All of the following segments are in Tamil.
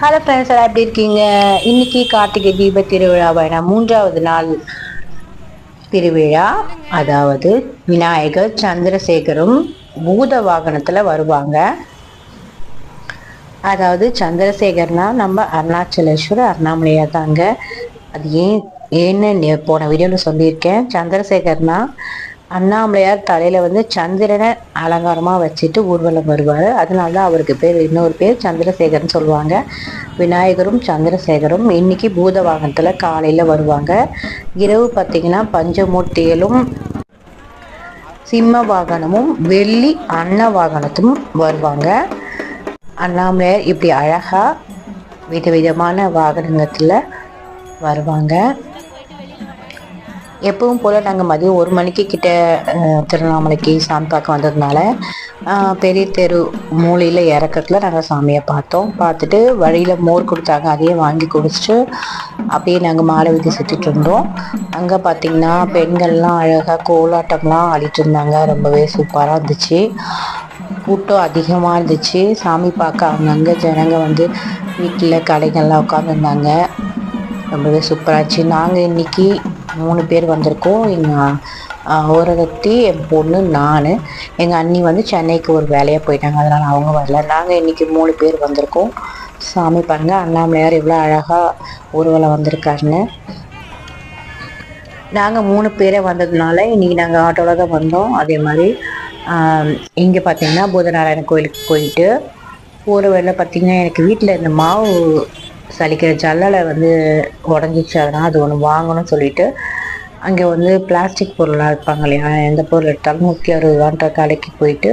ஹலோ ஃப்ரெண்ட்ஸ் எல்லாம் எப்படி இருக்கீங்க? இன்னைக்கு கார்த்திகை தீப திருவிழாவான மூன்றாவது நாள் திருவிழா. அதாவது விநாயகர் சந்திரசேகரும் பூத வாகனத்தில் வருவாங்க. அதாவது சந்திரசேகர்னா நம்ம அருணாச்சலேஸ்வரர் அருணாமலையா தாங்க. அது ஏன் ஏன்னு போன வீடியோவில் சொல்லியிருக்கேன். சந்திரசேகர்னா அண்ணாமலையார் தலையில் வந்து சந்திரனை அலங்காரமாக வச்சுட்டு ஊர்வலம் வருவார். அதனால தான் அவருக்கு பேர் இன்னொரு பேர் சந்திரசேகர்னு சொல்லுவாங்க. விநாயகரும் சந்திரசேகரும் இன்னைக்கு பூத வாகனத்தில் காலையில் வருவாங்க. இரவு பார்த்தீங்கன்னா பஞ்சமூர்த்திகளும் சிம்ம வாகனமும் வெள்ளி அன்ன வாகனத்தும் வருவாங்க. அண்ணாமலையார் இப்படி அழகாக விதவிதமான வாகனத்தில் வருவாங்க. எப்பவும் போல் நாங்கள் மதியம் ஒரு மணிக்கு கிட்ட திருவண்ணாமலைக்கு சாமி பார்க்க வந்ததுனால பெரிய தெரு மூலையில் இறக்கத்தில் நாங்கள் சாமியை பார்த்தோம். பார்த்துட்டு வழியில் மோர் கொடுத்தாங்க அதையே வாங்கி குடிச்சிட்டு அப்படியே நாங்கள் மாலை வீதி சுற்றிட்டு இருந்தோம். அங்கே பார்த்திங்கன்னா பெண்கள்லாம் அழகாக கோலாட்டம்லாம் ஆடிட்டு இருந்தாங்க. ரொம்பவே சூப்பராக இருந்துச்சு. கூட்டம் அதிகமாக இருந்துச்சு. சாமி பார்க்க அங்கங்கே ஜனங்க வந்து வீட்டில் கடைகள்லாம் உட்காந்துருந்தாங்க ரொம்பவே சூப்பராக இருந்துச்சு. நாங்கள் இன்றைக்கி மூணு பேர் வந்திருக்கோம். எங்கள் ஓரகத்தி என் பொண்ணு நான். எங்கள் அண்ணி வந்து சென்னைக்கு ஒரு வேலையாக போயிட்டாங்க. அதனால் அவங்க வரல. நாங்கள் இன்றைக்கி மூணு பேர் வந்திருக்கோம். சாமி பாருங்கள் அண்ணாமலையார் இவ்வளோ அழகாக ஊர்வலம் வந்திருக்காருன்னு. நாங்கள் மூணு பேரே வந்ததுனால இன்றைக்கி நாங்கள் ஆட்டோவில் தான் வந்தோம். அதே மாதிரி இங்கே பார்த்தீங்கன்னா பூதநாராயண கோயிலுக்கு போயிட்டு போகிற வேலை பார்த்திங்கன்னா எனக்கு வீட்டில் இந்த மாவு சலிக்கிற ஜல்லலை வந்து உடஞ்சிச்சு அதனால் அது ஒன்று வாங்கணும்னு சொல்லிட்டு அங்கே வந்து பிளாஸ்டிக் பொருளாக இருப்பாங்க இல்லையா? எந்த பொருள் எடுத்தாலும் நூற்றி அறுபது ரூபான்ற கடைக்கு போயிட்டு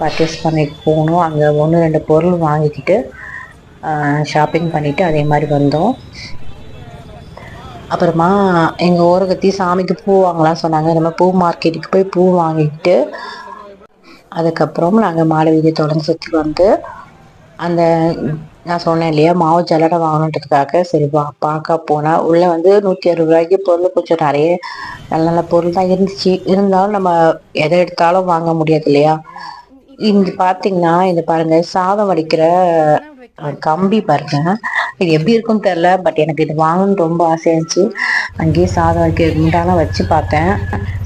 பர்ச்சேஸ் பண்ணிட்டு போகணும். அங்கே ஒன்று ரெண்டு பொருள் வாங்கிக்கிட்டு ஷாப்பிங் பண்ணிவிட்டு அதே மாதிரி வந்தோம். அப்புறமா எங்கள் ஓரகத்தி சாமிக்கு பூ வாங்கலாம் சொன்னாங்க. நம்ம பூ மார்க்கெட்டுக்கு போய் பூ வாங்கிக்கிட்டு அதுக்கப்புறம் நாங்கள் மாலை வீதியை தொடர்ந்து சுற்றி வந்து அந்த நான் சொன்னேன் இல்லையா மாவு ஜல்லடை வாங்கணுன்றதுக்காக சரி வா பார்க்க போனால் உள்ளே வந்து நூற்றி அறுபது ரூபாய்க்கு பொருள் கொஞ்சம் நிறைய நல்ல நல்ல பொருள் தான் இருந்துச்சு. இருந்தாலும் நம்ம எதை எடுத்தாலும் வாங்க முடியாது இல்லையா? இந்த பார்த்தீங்கன்னா இது பாருங்கள் சாதம் வடிக்கிற கம்பி பாருங்க. இது எப்படி இருக்கும்னு தெரில பட் எனக்கு இது வாங்கணும்னு ரொம்ப ஆசையாச்சு அங்கேயே சாதம் வைக்க உண்டான வச்சு பார்த்தேன்.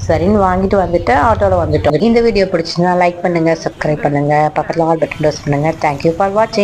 சரின்னு வாங்கிட்டு வந்துட்டு ஆட்டோவில் வந்துட்டோம். இந்த வீடியோ பிடிச்சிருந்தா லைக் பண்ணுங்கள் சப்ஸ்கிரைப் பண்ணுங்கள் பக்கத்தில் ஆல் பட்டன் ப்ரெஸ் பண்ணுங்கள் தேங்க்யூ ஃபார் வாட்சிங்